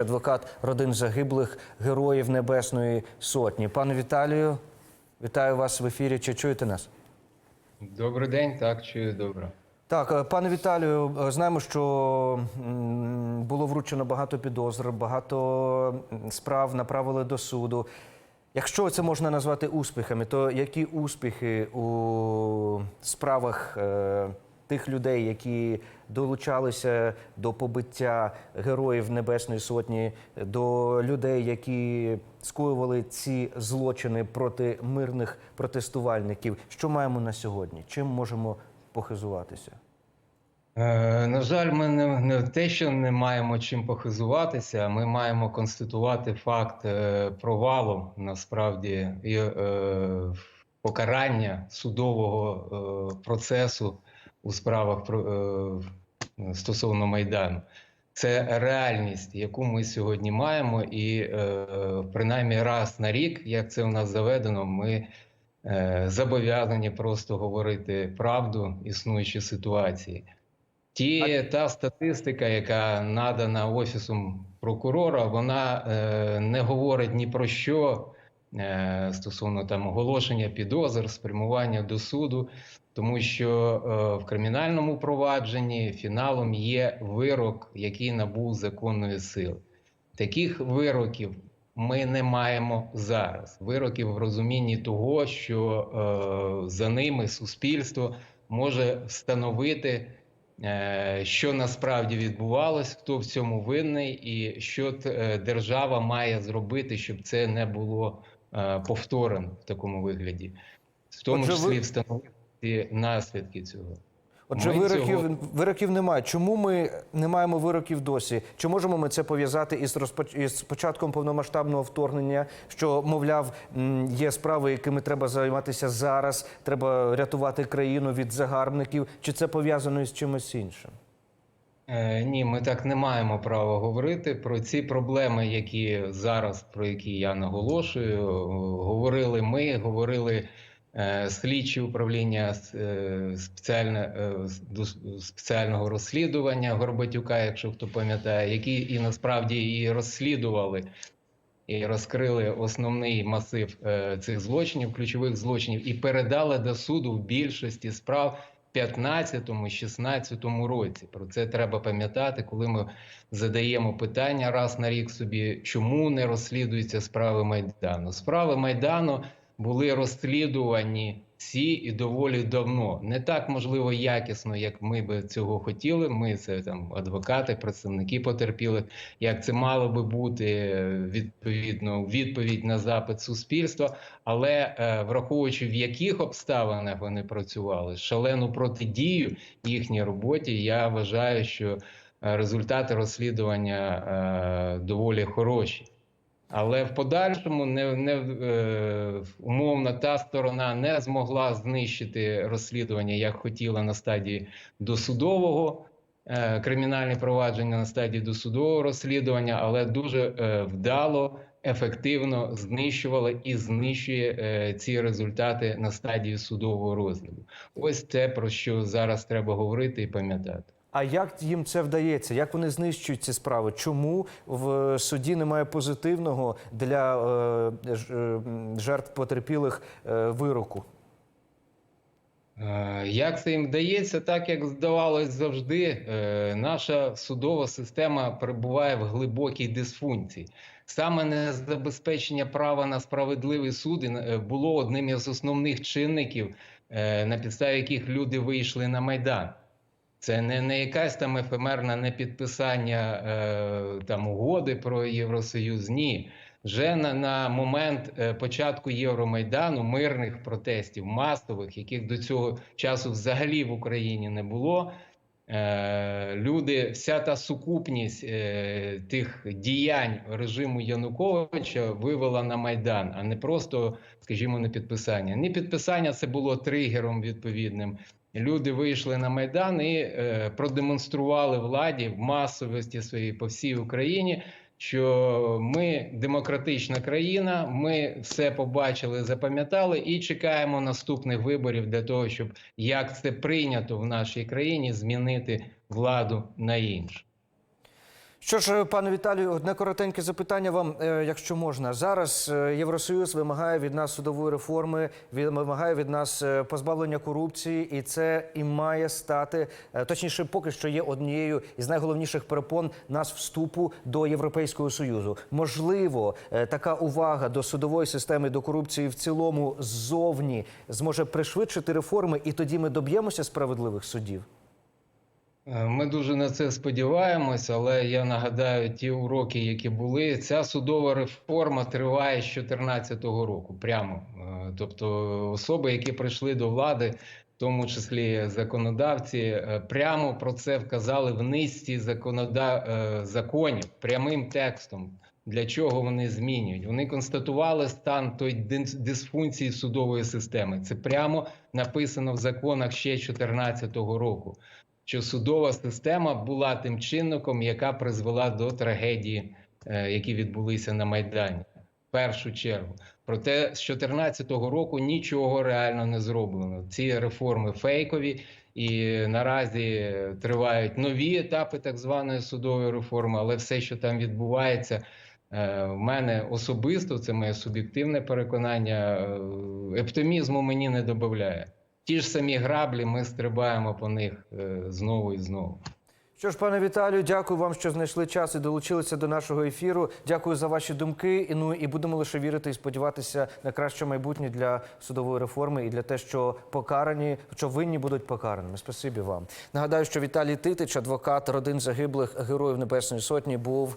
адвокат родин загиблих героїв Небесної Сотні. Пане Віталію, вітаю вас в ефірі. Чи чуєте нас? Добрий день, так чую добре. Так, е, пане Віталію, е, знаємо, що було вручено багато підозр, багато справ направили до суду. Якщо це можна назвати успіхами, то які успіхи у справах е, тих людей, які долучалися до побиття героїв Небесної Сотні, до людей, які скоювали ці злочини проти мирних протестувальників? Що маємо на сьогодні? Чим можемо похизуватися? Е, на жаль, ми не, не те, що не маємо чим похизуватися, ми маємо констатувати факт е, провалу насправді і е, покарання судового е, процесу у справах про, е, стосовно Майдану. Це реальність, яку ми сьогодні маємо, і е, принаймні раз на рік, як це у нас заведено, ми е, зобов'язані просто говорити правду існуючі ситуації. Ті, та статистика, яка надана офісом прокурора, вона е, не говорить ні про що стосовно там оголошення підозр, спрямування до суду, тому що е, в кримінальному провадженні фіналом є вирок, який набув законної сили. Таких вироків ми не маємо зараз. Вироків в розумінні того, що е, за ними суспільство може встановити. Е, що насправді відбувалось, хто в цьому винний, і що е, держава має зробити, щоб це не було е, повторено в такому вигляді, в тому Отже, ви- числі встановити наслідки цього. Отже, Ми вироків, цього- вироків немає. Чому ми не маємо вироків досі? Чи можемо ми це пов'язати із розпоч... із початком повномасштабного вторгнення? Що, мовляв, є справи, якими треба займатися зараз, треба рятувати країну від загарбників? Чи це пов'язано із чимось іншим? Е, Ні, ми так не маємо права говорити про ці проблеми, які зараз про які я наголошую. Говорили ми, говорили е, слідчі управління е, е, спеціального розслідування Горбатюка, якщо хто пам'ятає, які і насправді і розслідували. І розкрили основний масив е, цих злочинів, ключових злочинів, і передали до суду в більшості справ 15-16 році. Про це треба пам'ятати, коли ми задаємо питання раз на рік собі, чому не розслідуються справи Майдану. Справи Майдану були розслідувані всі і доволі давно. Не так можливо якісно, як ми би цього хотіли. Ми це там адвокати, представники потерпілих, як це мало би бути відповідно відповідь на запит суспільства. Але е, враховуючи в яких обставинах вони працювали, шалену протидію їхній роботі, я вважаю, що е, результати розслідування е, доволі хороші. Але в подальшому не, не е, умовно та сторона не змогла знищити розслідування, як хотіла на стадії досудового е, кримінальне провадження на стадії досудового розслідування, але дуже е, вдало, ефективно знищувала і знищує е, ці результати на стадії судового розгляду. Ось те про що зараз треба говорити і пам'ятати. А як їм це вдається? Як вони знищують ці справи? Чому в суді немає позитивного для е, е, жертв потерпілих е, вироку? Як це їм вдається, так як здавалось завжди, наша судова система перебуває в глибокій дисфункції. Саме незабезпечення права на справедливий суд було одним із основних чинників, на підставі яких люди вийшли на майдан. Це не, не якась там ефемерна непідписання е, там угоди про Євросоюз. Ні. Вже на, на момент е, початку Євромайдану, мирних протестів, масових, яких до цього часу взагалі в Україні не було. Е, люди, вся та сукупність е, тих діянь режиму Януковича вивела на Майдан, а не просто, скажімо, не підписання. Не підписання це було тригером відповідним. Люди вийшли на майдан і е, продемонстрували владі в масовості своїй по всій Україні, що ми демократична країна, ми все побачили, запам'ятали і чекаємо наступних виборів для того, щоб як це прийнято в нашій країні, змінити владу на іншу. Що ж, пане Віталію, одне коротеньке запитання вам, е, якщо можна. Зараз е, Євросоюз вимагає від нас судової реформи, вимагає від нас е, позбавлення корупції, і це і має стати точніше, поки що є однією із найголовніших перепон нас вступу до Європейського союзу. Можливо, така увага до судової системи, до корупції в цілому ззовні зможе пришвидшити реформи, і тоді ми доб'ємося справедливих судів. Е, Ми дуже на це сподіваємось, але я нагадаю ті уроки, які були. Ця судова реформа триває з 2014 року. Прямо Е, тобто, особи, які прийшли до влади, в тому числі законодавці, е, прямо про це вказали в низці законода... е, законів прямим текстом. Для чого вони змінюють? Вони констатували стан той дисфункції судової системи. Це прямо написано в законах ще 2014 року що судова система була тим чинником, яка призвела до трагедії, е, які відбулися на Майдані. В першу чергу. Проте з 2014 року нічого реально не зроблено. Ці реформи фейкові, і наразі тривають нові етапи так званої судової реформи, але все, що там відбувається. е, В мене особисто, це моє суб'єктивне переконання, е, оптимізму мені не додає. Ті ж самі граблі, ми стрибаємо по них е, знову і знову. Що ж, пане Віталію, дякую вам, що знайшли час і долучилися до нашого ефіру. Дякую за ваші думки. І ну і будемо лише вірити і сподіватися на краще майбутнє для судової реформи і для те, що покарані, що винні будуть покараними. Спасибі вам. Нагадаю, що Віталій Титич, адвокат родин загиблих героїв Небесної Сотні, був